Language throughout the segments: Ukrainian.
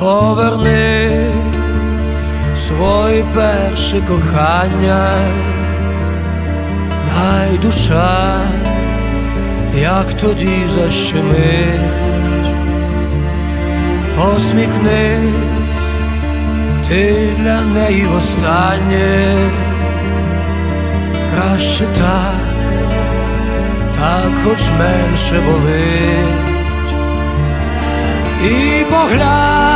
Поверни своє перше кохання, най душа, як тоді защемить, посміхни ти для неї востаннє, краще так, так хоч менше болить. І поглянь,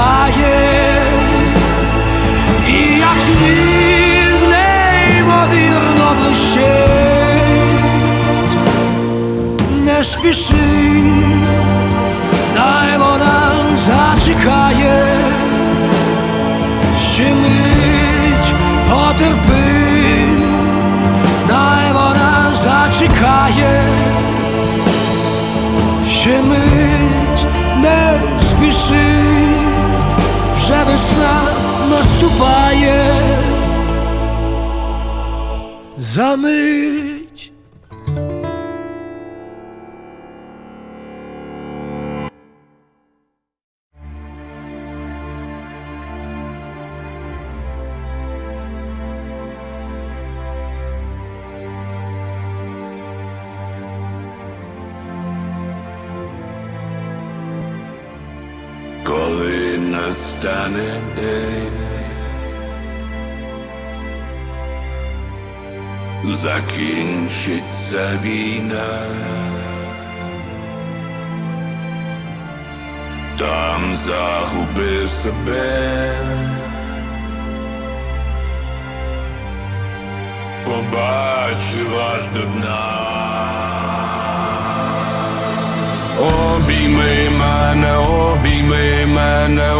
Світає, і як сніг неймовірно блищить, не спіши, дай вона зачекає, ще мить потерпи, дай вона зачекає. Ще мить не спіши, вже весна наступає замить. Коли настане день. Закінчиться війна. Там загубив себе. Побачив аж до дна. Обійми мене, обійми мене,